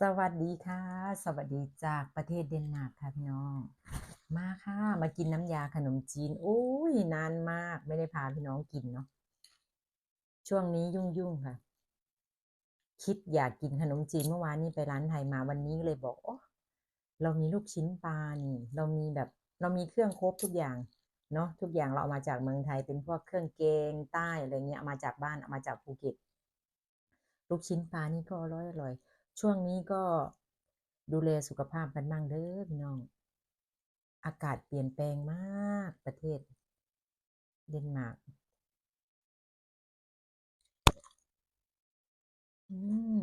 สวัสดีค่ะ สวัสดีจากประเทศเดนมาร์กค่ะพี่น้อง มาค่ะ มากินน้ำยาขนมจีนโอ้ยนานมากไม่ได้พาพี่น้องกินเนาะช่วงนี้ยุ่งๆค่ะ คิดอยากกินขนมจีนเมื่อวานนี้ไปร้านไทยมาวันนี้เลยบอกโอ้เรามีลูกชิ้นปลานี่ เรามีแบบเรามีเครื่องครบทุกอย่างเนาะทุกอย่างเราเอามาจากเมืองไทยเป็นพวกเครื่องแกงใต้อะไรเงี้ยเอามาจากบ้านเอามาจากภูเก็ตลูกชิ้นปลานี่ก็อร่อยอร่อย ช่วงนี้ก็ดูแลสุขภาพกันบ้างเด้อพี่น้อง อากาศเปลี่ยนแปลงมากประเทศ เดนมาร์ก อืม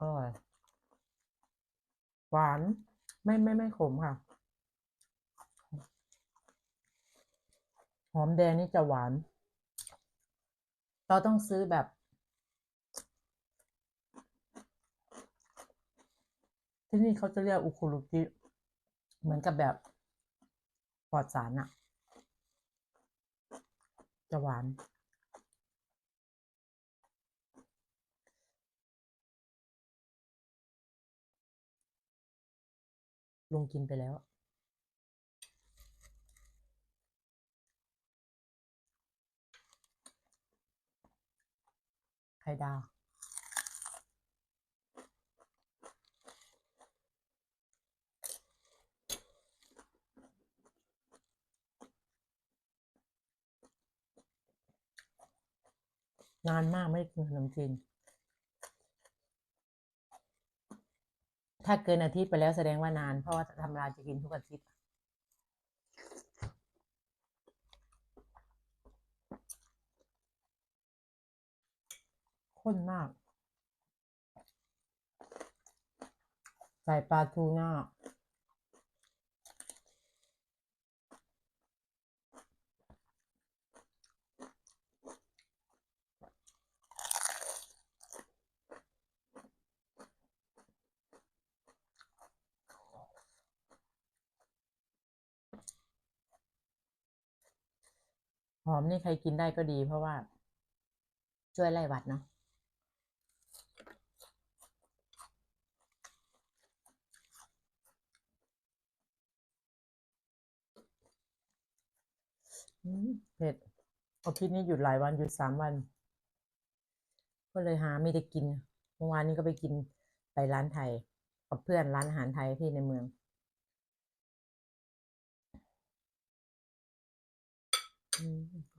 อร่อยหวาน ไม่ไม่ไม่ขมค่ะ หอมแดงนี่จะหวาน เราต้องซื้อแบบ ที่นี่เขาจะเรียกอุคุรุกิเหมือนกับแบบปลอดสารอะจะหวาน ลุงกินไปแล้ว ไข่ดาว นานมากไม่ได้กินขนมจีน ถ้าเกินอาทิตย์ไปแล้วแสดงว่านาน เพราะว่าทำราจะกินทุกอาทิตย์ข้นมาก ใส่ปลาทูน่า หอมนี่ใครกินได้ก็ดีเพราะว่า ช่วยไล่หวัดเนาะเผ็ดอาทิตย์นี้หยุดหลายวันหยุดสามวัน ก็เลยหาไม่ได้กินเมื่อวานนี้ก็ไปกินไปร้านไทยกับเพื่อนร้านอาหารไทยที่ในเมือง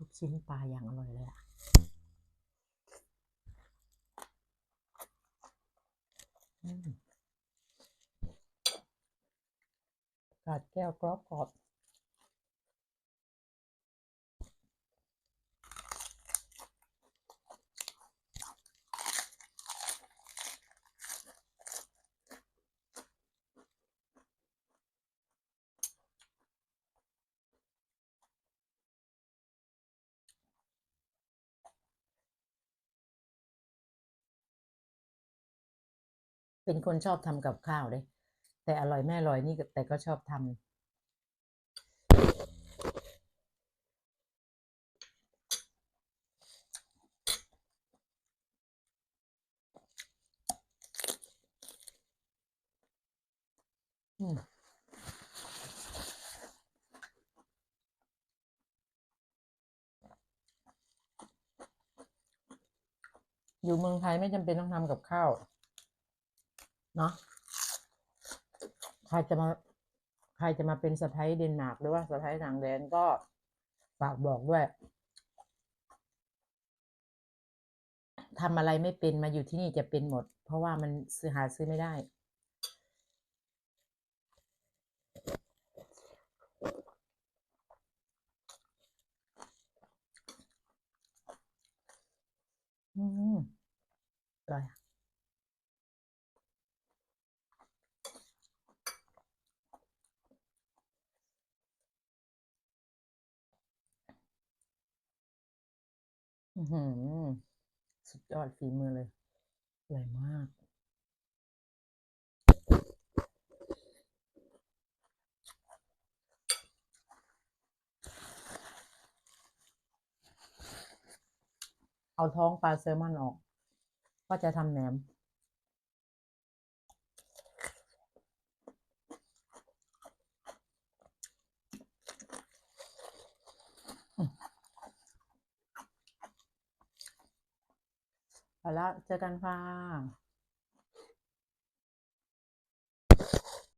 ลูกชิ้นปลาอย่างอร่อยเลยอะกาดแก้วกรอบกรอบ เป็นคนชอบทำกับข้าวเลยแต่อร่อยแม่อร่อยนี่ก็แต่ก็ชอบทำอืมอยู่เมืองไทยไม่จำเป็นต้องทำกับข้าว เนาะใครจะมาใครจะมาเป็นสะใภ้เดนมาร์กหรือว่าสะใภ้ต่างแดนก็ฝากบอกด้วยทำอะไรไม่เป็นมาอยู่ที่นี่จะเป็นหมด เพราะว่ามันซื้อหาซื้อไม่ได้อืมอร่อย อือหือสุดยอดฝีมือเลยใหญ่มาก เอาท้องปลาแซลมอนออก ก็จะทำแหนม ไปแล้วเจอกันค่ะ